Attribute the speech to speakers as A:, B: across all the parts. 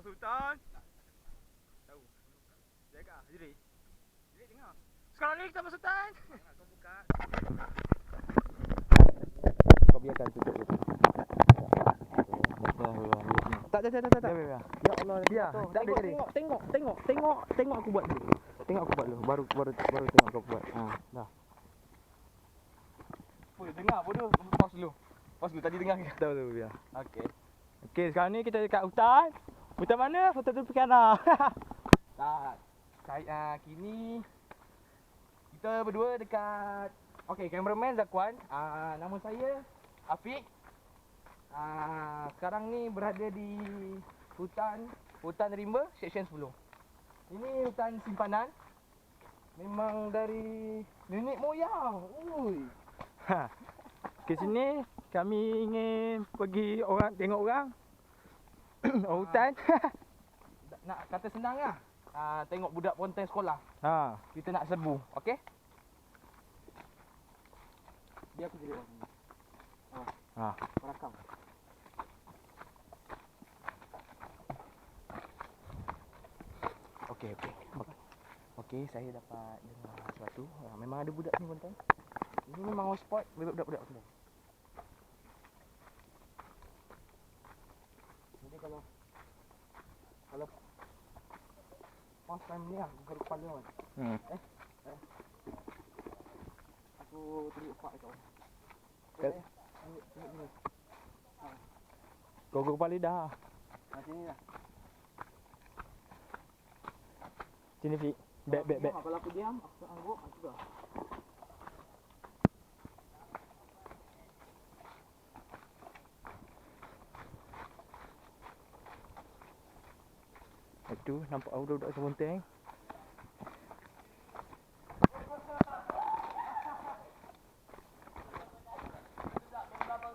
A: masuk hutan. Tahu. Jaga, Jiri. Jiri dengar. Sekarang ni kita masuk hutan. Dengar kau buka.
B: Kau biarkan tutup tu. Tak, tak, tak, tak, tak.
C: Biar, biar.
B: Ya Allah,
C: Biar,
B: tu.
C: tak
B: tengok,
C: ada
B: tengok, tengok, tengok, tengok, tengok aku buat dulu. Tengok aku buat dulu, baru baru baru tengok aku buat. Ha, dah.
C: Boleh dengar bodoh. Pause dulu. Pause dulu tadi dengar ke?
B: Tahu tu biar.
C: Okey.
A: Okey, sekarang ni kita dekat hutan. Hutan mana? Hutan tepi kanan.
C: Tak. Saya uh, kini kita berdua dekat Okey, cameraman Zakwan. Uh, nama saya Afiq. Uh, sekarang ni berada di hutan hutan rimba section 10. Ini hutan simpanan. Memang dari nenek moyang. Ui.
A: Ke sini kami ingin pergi orang tengok orang. orang hutan.
C: Nak kata senang lah. Uh, tengok budak ponteng sekolah.
A: ha.
C: Kita nak serbu, okey? Biar aku jadi orang.
A: Ha.
C: Merakam. Okey, okey. Okey, okay, saya dapat dengar sesuatu. Ha, memang ada budak ni ponteng. Ini memang hotspot budak-budak tu. Jadi kalau kalau pas time ni aku baru kepala kan.
A: Hmm.
C: Aku tunjuk pak kau.
A: Kat-
C: Eh, tunjuk.
A: Kau kepala dah.
C: Ha sini lah.
A: Sini Fik. Back back back.
C: Kalau aku diam, aku angguk, aku dah.
A: Itu nampak ada budak semonteng.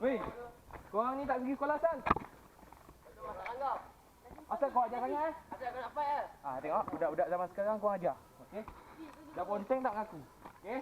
C: Weh, korang ni tak pergi sekolah asal? Asal kau ajar sangat eh?
D: Asal kau nak fight eh?
C: Ah, tengok budak-budak zaman sekarang kau ajar. Okey? Dah ponteng tak mengaku. Okey?